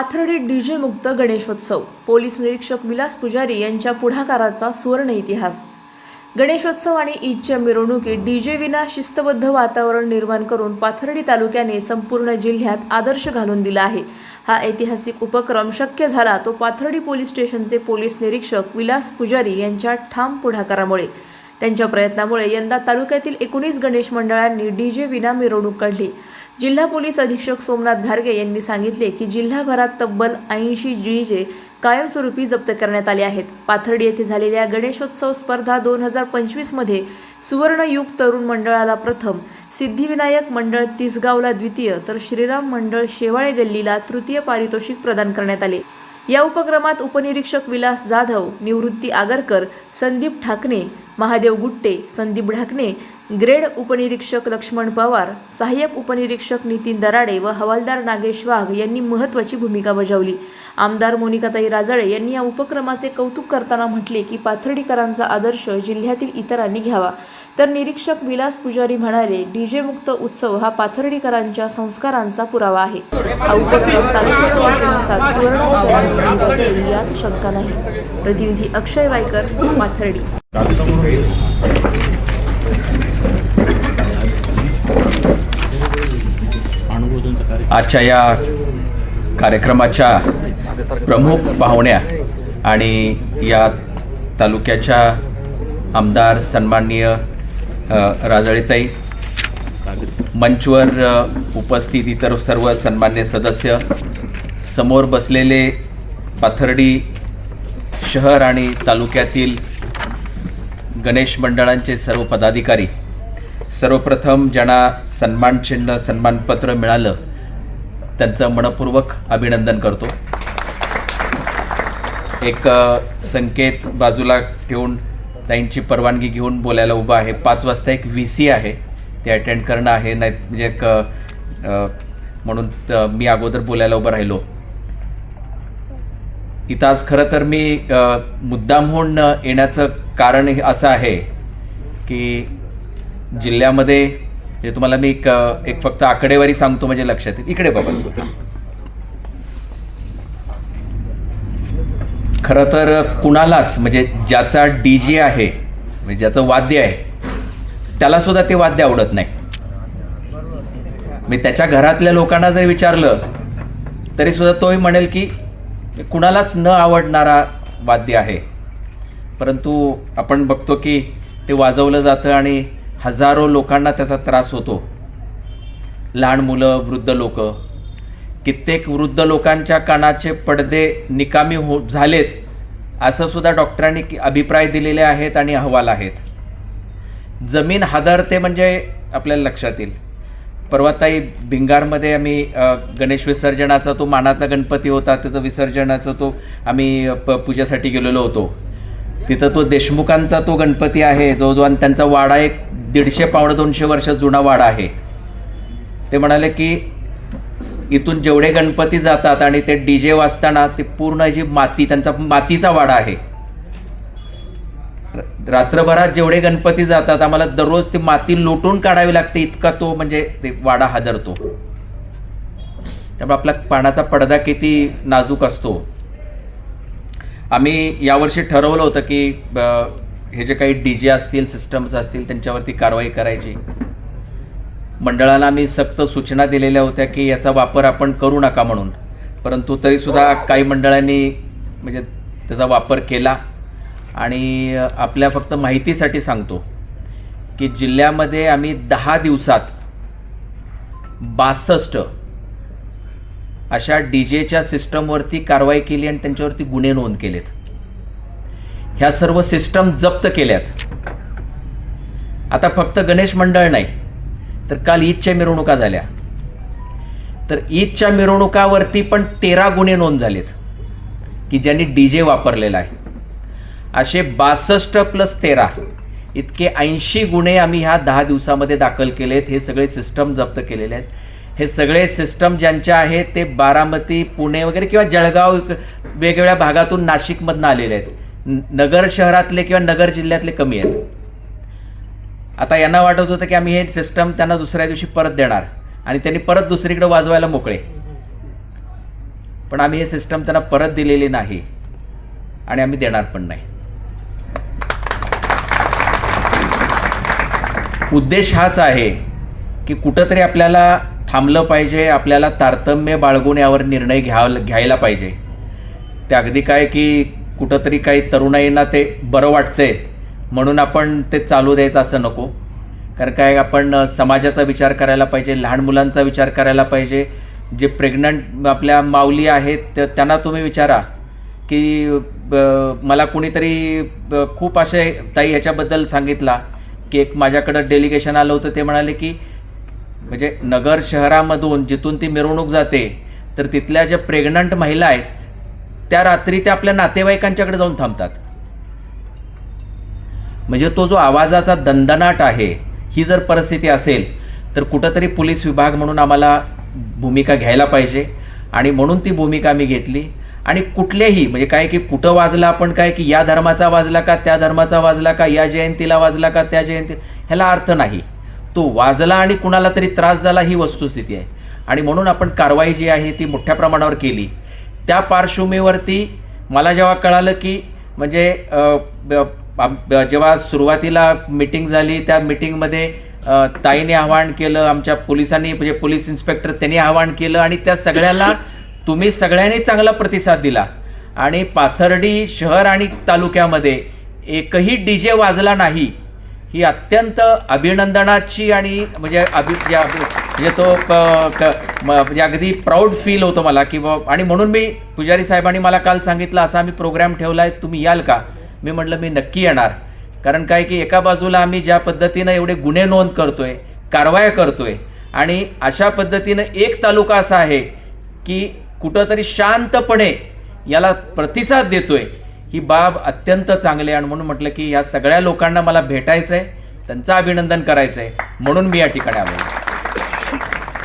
Pathardi DJ मुक्त Ganeshotsav. Police निरीक्षक विलास पुजारी यांच्या पुढाकाराचा सुवर्ण इतिहास. गणेशोत्सव आणि ईदच्या मिरवणुकीत डीजे विना शिस्तबद्ध वातावरण निर्माण करून पाथर्डी तालुक्याने संपूर्ण जिल्ह्यात आदर्श घालून दिला आहे. हा ऐतिहासिक उपक्रम शक्य झाला तो पाथर्डी पोलीस स्टेशनचे पोलीस निरीक्षक विलास पुजारी यांच्या ठाम पुढाकारामुळे. त्यांच्या प्रयत्नामुळे यंदा तालुक्यातील एकोणीस गणेश मंडळांनी डीजे विना मिरवणूक काढली. जिल्हा पोलीस अधीक्षक सोमनाथ घारगे यांनी सांगितले की जिल्हाभरात तब्बल ऐंशी डीजे कायमस्वरूपी जप्त करण्यात आले आहेत. पाथर्डी येथे झालेल्या गणेशोत्सव स्पर्धा दोन हजार पंचवीसमध्ये सुवर्णयुग तरुण मंडळाला प्रथम सिद्धिविनायक मंडळ तिसगावला द्वितीय तर श्रीराम मंडळ शेवाळे गल्लीला तृतीय पारितोषिक प्रदान करण्यात आले. या उपक्रमात उपनिरीक्षक विलास जाधव निवृत्ती आगरकर संदीप ठाकणे महादेव गुट्टे संदीप ढाकणे ग्रेड उपनिरीक्षक लक्ष्मण पवार सहाय्यक उपनिरीक्षक नितीन दराडे व हवालदार नागेश वाघ यांनी महत्त्वाची भूमिका बजावली. आमदार मोनिकाताई राजळे यांनी या उपक्रमाचे कौतुक करताना म्हटले की पाथर्डीकरांचा आदर्श जिल्ह्यातील इतरांनी घ्यावा. तर निरीक्षक विलास पुजारी म्हणाले डीजे मुक्त उत्सव हा पाथर्डीकरांच्या संस्कारांचा पुरावा आहे. हा उपक्रम तालुक्याच्या इतिहासात सुवर्णाक्षरांनी यात शंका नाही. प्रतिनिधी अक्षय वायकर पाथर्डी. आजच्या या कार्यक्रमाच्या प्रमुख पाहुण्या आणि या तालुक्याच्या आमदार सन्माननीय राजळीताई मंचवर उपस्थित इतर सर्व सन्मान्य सदस्य समोर बसलेले पाथर्डी शहर आणि तालुक्यातील गणेश मंडळांचे सर्व पदाधिकारी सर्वप्रथम ज्यांना सन्मानचिन्ह सन्मानपत्र मिळालं त्यांचं मनपूर्वक अभिनंदन करतो. एक संकेत बाजूला ठेवून ताईंची परवानगी घेऊन बोलायला उभा आहे. पाच वाजता एक व्ही सी आहे. ते अटेंड करणं आहे. नाही म्हणजे एक म्हणून मी अगोदर बोलायला उभं राहिलो. इथं आज खरं तर मी मुद्दामहून येण्याचं कारण हे असं आहे की जिल्ह्यामध्ये म्हणजे तुम्हाला मी एक एक फक्त आकडेवारी सांगतो म्हणजे लक्षात येईल. इकडे बघा. खरं तर कुणालाच म्हणजे ज्याचा डी जे आहे म्हणजे ज्याचं वाद्य आहे त्याला सुद्धा ते वाद्य आवडत नाही. मी त्याच्या घरातल्या लोकांना जर विचारलं तरी सुद्धा तोही म्हणेल की कुणालाच न आवडणारा वाद्य आहे. परंतु आपण बघतो की ते वाजवलं जातं आणि हजारो लोकांना त्याचा त्रास होतो. लहान मुलं वृद्ध लोक कित्येक वृद्ध लोकांच्या कानाचे पडदे निकामी हो झालेत असं सुद्धा डॉक्टरांनी अभिप्राय दिलेले आहेत आणि अहवाल आहेत. जमीन हादरते म्हणजे आपल्याला लक्षात येईल. परवाताई भिंगारमध्ये आम्ही गणेश विसर्जनाचा तो मानाचा गणपती होता त्याचं विसर्जनाचा तो आम्ही प पूजेसाठी गेलेलो होतो. तिथं तो देशमुखांचा तो गणपती आहे जो जो आणि त्यांचा वाडा एक दीडशे पावणे दोनशे वर्ष जुना वाडा आहे. ते म्हणाले की इथून जेवढे गणपती जातात आणि ते डी जे वाजताना ते पूर्ण जी माती त्यांचा मातीचा वाडा आहे. रात्रभरात जेवढे गणपती जातात आम्हाला दररोज ती माती लोटून काढावी लागते इतका तो म्हणजे ते वाडा हादरतो. त्यामुळे आपला पाण्याचा पडदा किती नाजूक असतो. आम्ही यावर्षी ठरवलं होतं की हे जे काही डी जे असतील सिस्टम्स असतील त्यांच्यावरती कारवाई करायची. मंडळाला आम्ही सक्त सूचना दिलेल्या होत्या की याचा वापर आपण करू नका म्हणून. परंतु तरीसुद्धा काही मंडळांनी म्हणजे त्याचा वापर केला. आणि आपल्या फक्त माहितीसाठी सांगतो की जिल्ह्यामध्ये आम्ही दहा दिवसात बासष्ट अशा डी जेच्या सिस्टमवरती कारवाई केली आणि त्यांच्यावरती गुन्हे नोंद केलेत. ह्या सर्व सिस्टम जप्त केल्यात. आता फक्त गणेश मंडळ नाही तर काल ईदच्या मिरवणुका झाल्या. तर ईदच्या मिरवणुकावरती पण तेरा गुन्हे नोंद झालेत की ज्यांनी डी जे वापरलेला आहे. असे बासष्ट प्लस तेरा इतके ऐंशी गुन्हे आम्ही ह्या दहा दिवसामध्ये दाखल केलेत. हे सगळे सिस्टम जप्त केलेले आहेत. हे सगळे सिस्टम ज्यांच्या आहेत ते बारामती पुणे वगैरे किंवा जळगाव वेगवेगळ्या भागातून नाशिकमधनं आलेले आहेत. नगर शहरातले किंवा नगर जिल्ह्यातले कमी आहेत. आता यांना वाटत होतं की आम्ही हे सिस्टम त्यांना दुसऱ्या दिवशी परत देणार. आणि त्यांनी परत दुसरीकडे वाजवायला मोकळे. पण आम्ही हे सिस्टम त्यांना परत दिलेली नाही. आणि आम्ही देणार पण नाही. उद्देश हाच आहे की कुठंतरी आपल्याला थांबलं पाहिजे आपल्याला तारतम्य बाळगून यावर निर्णय घ्याव घ्यायला पाहिजे. ते अगदी काय की कुठंतरी काही तरुणाईंना ते बरं वाटतंय. म्हणून आपण ते चालू द्यायचं असं नको. कारण काय आपण समाजाचा विचार करायला पाहिजे लहान मुलांचा विचार करायला पाहिजे. जे प्रेग्नंट आपल्या माऊली आहेत त्यांना तुम्ही विचारा की ब- मला कोणीतरी ब- खूप असे ताई ह्याच्याबद्दल सांगितला की एक माझ्याकडं डेलिगेशन आलं होतं ते म्हणाले की म्हणजे नगर शहरामधून जिथून ती मिरवणूक जाते तर तिथल्या ज्या प्रेग्नंट महिला आहेत त्या रात्री त्या आपल्या नातेवाईकांच्याकडे जाऊन थांबतात. म्हणजे तो जो आवाजाचा दणदणाट आहे ही जर परिस्थिती असेल तर कुठंतरी पोलीस विभाग म्हणून आम्हाला भूमिका घ्यायला पाहिजे आणि म्हणून ती भूमिका मी घेतली. आणि कुठलेही म्हणजे काय की कुठं वाजला आपण काय की या धर्माचा वाजला का त्या धर्माचा वाजला का या जयंतीला वाजला का त्या जयंती ह्याला अर्थ नाही. तो वाजला आणि कुणाला तरी त्रास झाला ही वस्तुस्थिती आहे. आणि म्हणून आपण कारवाई जी आहे ती मोठ्या प्रमाणावर केली. त्या पार्श्वभूमीवरती मला जेव्हा कळालं की म्हणजे ब- जेव्हा सुरुवातीला मिटिंग झाली त्या मिटिंगमध्ये ताईने आवाहन केलं आमच्या पोलिसांनी म्हणजे पोलीस इन्स्पेक्टर त्यांनी आवाहन केलं आणि त्या सगळ्याला तुम्ही सगळ्यांनी चांगला प्रतिसाद दिला. आणि पाथर्डी शहर आणि तालुक्यामध्ये एकही डी जे वाजला नाही ही अत्यंत अभिनंदनाची आणि म्हणजे अभि म्हणजे म्हणजे तो म्हणजे अगदी प्राऊड फील होतो मला की आणि म्हणून मी पुजारी साहेबांनी मला काल सांगितलं असा आम्ही प्रोग्राम ठेवला आहे तुम्ही याल का? मी म्हटलं मी नक्की येणार. कारण काय की एका बाजूला आम्ही ज्या पद्धतीनं एवढे गुन्हे नोंद करतो आहे कारवाया आहे आणि अशा पद्धतीनं एक तालुका असा आहे की कुठंतरी शांतपणे याला प्रतिसाद देतो आहे ही बाब अत्यंत चांगली आहे. आणि म्हणून म्हटलं की या सगळ्या लोकांना मला भेटायचं आहे त्यांचं अभिनंदन करायचं आहे. म्हणून मी या ठिकाणी आलो.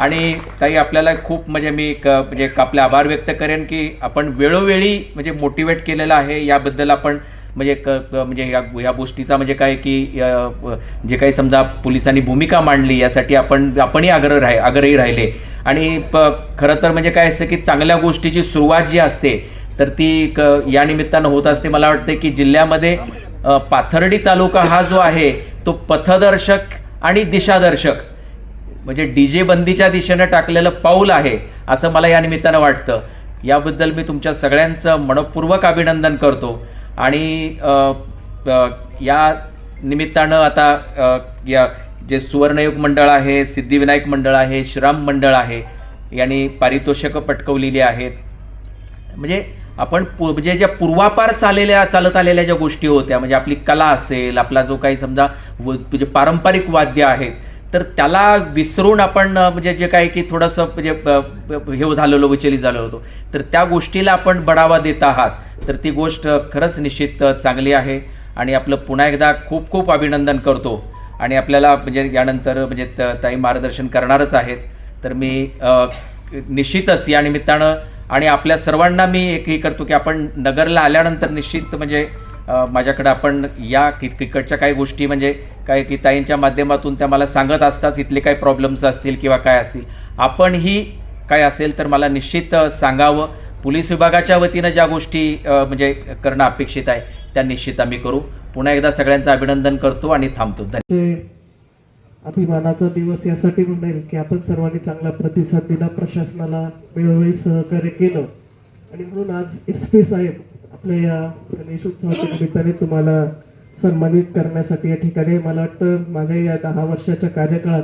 आणि ताई आपल्याला खूप म्हणजे मी क म्हणजे आपले आभार व्यक्त करेन की आपण वेळोवेळी म्हणजे मोटिवेट केलेलं आहे. याबद्दल आपण म्हणजे क म्हणजे या या गोष्टीचा म्हणजे काय की जे काही समजा पोलिसांनी भूमिका मांडली यासाठी आपण आपणही आग्रह राहि आग्रही राहिले. आणि प खरं तर म्हणजे काय असतं की चांगल्या गोष्टीची सुरुवात जी असते तर ती क या निमित्तानं होत असते. मला वाटतं की जिल्ह्यामध्ये पाथर्डी तालुका हा जो आहे तो पथदर्शक आणि दिशादर्शक म्हणजे डी जे बंदीच्या दिशेनं टाकलेलं पाऊल आहे असं मला या निमित्तानं वाटतं. याबद्दल मी तुमच्या सगळ्यांचं मनपूर्वक अभिनंदन करतो. आणि या निमित्तानं आता या जे सुवर्णयुग मंडळ आहे सिद्धिविनायक मंडळ आहे श्राम मंडळ आहे यांनी पारितोषिकं पटकवलेली आहेत. म्हणजे आपण पु म्हणजे ज्या पूर्वापार चाललेल्या चालत आलेल्या ज्या गोष्टी होत्या म्हणजे आपली कला असेल आपला जो काही समजा व म्हणजे पारंपरिक वाद्य आहेत तर त्याला विसरून आपण म्हणजे जे काय की थोडंसं म्हणजे हे झालेलो विचलित झालो होतो तर त्या गोष्टीला आपण बढावा देत आहात. तर ती गोष्ट खरंच निश्चित चांगली आहे. आणि आपलं पुन्हा एकदा खूप खूप अभिनंदन करतो. आणि आपल्याला म्हणजे यानंतर म्हणजे त- ताई मार्गदर्शन करणारच आहेत. तर मी निश्चितच या निमित्तानं आणि आपल्या सर्वांना मी एक हे करतो की आपण नगरला आल्यानंतर निश्चित म्हणजे माझ्याकडं आपण या कि काही गोष्टी म्हणजे काय की ताईंच्या माध्यमातून त्या मला सांगत असतात इथले काही प्रॉब्लेम्स असतील किंवा काय असतील. आपणही काय असेल तर मला निश्चित सांगावं. पोलीस विभागाच्या वतीनं ज्या गोष्टी म्हणजे करणं अपेक्षित आहे त्या निश्चित आम्ही करू. पुन्हा एकदा सगळ्यांचं अभिनंदन करतो आणि थांबतो. अभिमानाचा दिवस यासाठी म्हणेल की आपण सर्वांनी चांगला प्रतिसाद दिला प्रशासनाला वेळोवेळी सहकार्य केलं. आणि म्हणून आज एस पी साहेब आपल्या या गणेश उत्सवाच्या निमित्ताने तुम्हाला सन्मानित करण्यासाठी या ठिकाणी मला वाटतं माझ्या या दहा वर्षाच्या कार्यकाळात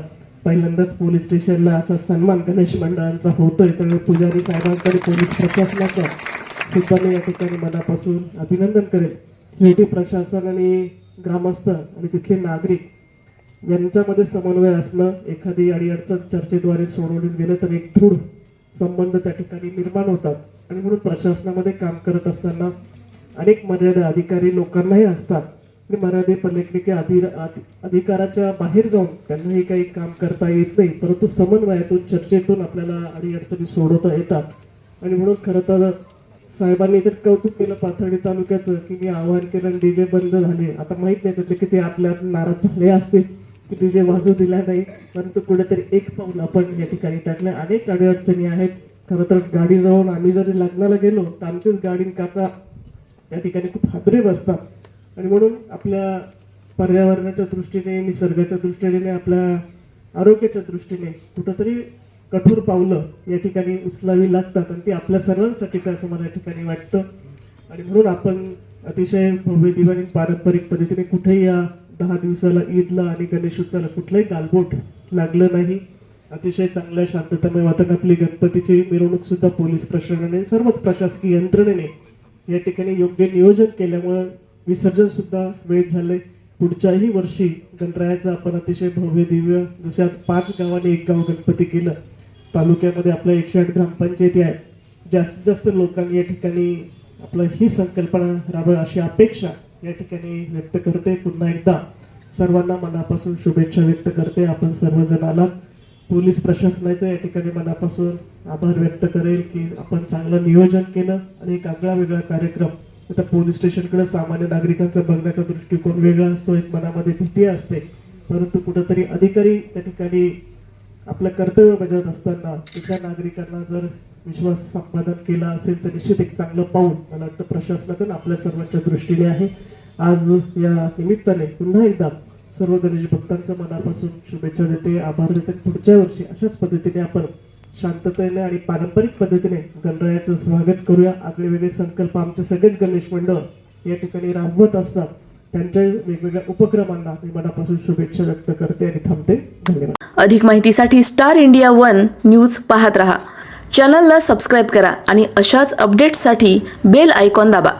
पहिल्यांदाच पोलीस स्टेशनला असा सन्मान गणेश मंडळांचा होतोय. त्यामुळे पुजारी साहेबांकडे पोलीस प्रशासनाचा सुद्धा मी या ठिकाणी मनापासून अभिनंदन करेल. शेवटी प्रशासन आणि ग्रामस्थ आणि तिथले नागरिक यांच्यामध्ये समन्वय असणं एखादी अडीअडचण चर्चेद्वारे सोडवली गेलं तर एक दृढ संबंध त्या ठिकाणी निर्माण होतात. आणि म्हणून प्रशासनामध्ये काम करत असताना अनेक मर्यादा अधिकारी लोकांनाही असतात. मर्यादे पलीकडे की अधि अधिकाराच्या बाहेर जाऊन त्यांनाही काही काम करता येत नाही परंतु समन्वयातून चर्चेतून आपल्याला अडीअडचणी सोडवता येतात. आणि म्हणून खरं तर साहेबांनी तर कौतुक केलं पाथर्डी तालुक्याचं की मी आवाहन केलं डीजे बंद झाले. आता माहीत नाही त्यातले किती आपल्या नाराज झाले असतील की डीजे वाजू दिला नाही परंतु कुठेतरी एक पाऊल आपण या ठिकाणी टाकलं. अनेक अडीअडचणी आहेत. खरं तर गाडी जाऊन आम्ही जरी लग्नाला गेलो तर आमचीच गाडी काचा या ठिकाणी खूप हादरे बसतात. आणि म्हणून आपल्या पर्यावरणाच्या दृष्टीने निसर्गाच्या दृष्टीने आपल्या आरोग्याच्या दृष्टीने कुठंतरी कठोर पावलं या ठिकाणी उचलावी लागतात आणि ती आपल्या सर्वांसाठीच असं मला या ठिकाणी वाटतं. आणि म्हणून आपण अतिशय भव्य दिवाणी पारंपरिक पद्धतीने कुठेही या दहा दिवसाला ईदला आणि गणेशोत्सवाला कुठलंही गालबोट लागलं नाही. अतिशय चांगल्या शांततामय वातावरण आपली गणपतीची मिरवणूक सुद्धा पोलीस प्रशासनाने सर्वच प्रशासकीय यंत्रणेने या ठिकाणी योग्य नियोजन केल्यामुळं विसर्जन सुद्धा वेळ झाले पुढच्याही वर्षी गणरायाचं आपण अतिशय भव्य दिव्य जसे आज पाच गावाने एक गाव गणपती केलं. तालुक्यामध्ये आपल्या एकशे आठ ग्रामपंचायती आहेत जास्तीत जास्त लोकांनी या ठिकाणी आपलं ही संकल्पना राबव अशी अपेक्षा या ठिकाणी व्यक्त करते. पुन्हा एकदा सर्वांना मनापासून शुभेच्छा व्यक्त करते. आपण सर्वजण आलात पोलीस प्रशासनाचं या ठिकाणी मनापासून आभार व्यक्त करेल की आपण चांगलं नियोजन केलं आणि एक आगळा वेगळा कार्यक्रम आता पोलीस स्टेशनकडे सामान्य नागरिकांचा बघण्याचा दृष्टिकोन वेगळा असतो एक मनामध्ये भीती असते. परंतु कुठंतरी अधिकारी त्या ठिकाणी आपलं कर्तव्य बजावत असताना तिथल्या नागरिकांना जर विश्वास संपादन केला असेल तर निश्चित एक चांगलं पाऊल मला वाटतं प्रशासनाचं आपल्या सर्वांच्या दृष्टीने आहे. आज या निमित्ताने पुन्हा एकदा सर्व गणेश भक्तांचं मनापासून शुभेच्छा देते आभार देते. पुढच्या वर्षी अशाच पद्धतीने आपण शांततेने आणि पारंपरिक पद्धतीने गणरायाचं स्वागत करूया. आगळे वेगळे संकल्प आमचे सगळेच गणेश मंडळ या ठिकाणी राबवत असतात. त्यांच्या वेगवेगळ्या उपक्रमांना मी मनापासून शुभेच्छा व्यक्त करते आणि थांबते. धन्यवाद. अधिक माहितीसाठी स्टार इंडिया वन न्यूज पाहत रहा. चॅनलला सबस्क्राईब करा आणि अशाच अपडेट्ससाठी बेल आयकॉन दाबा.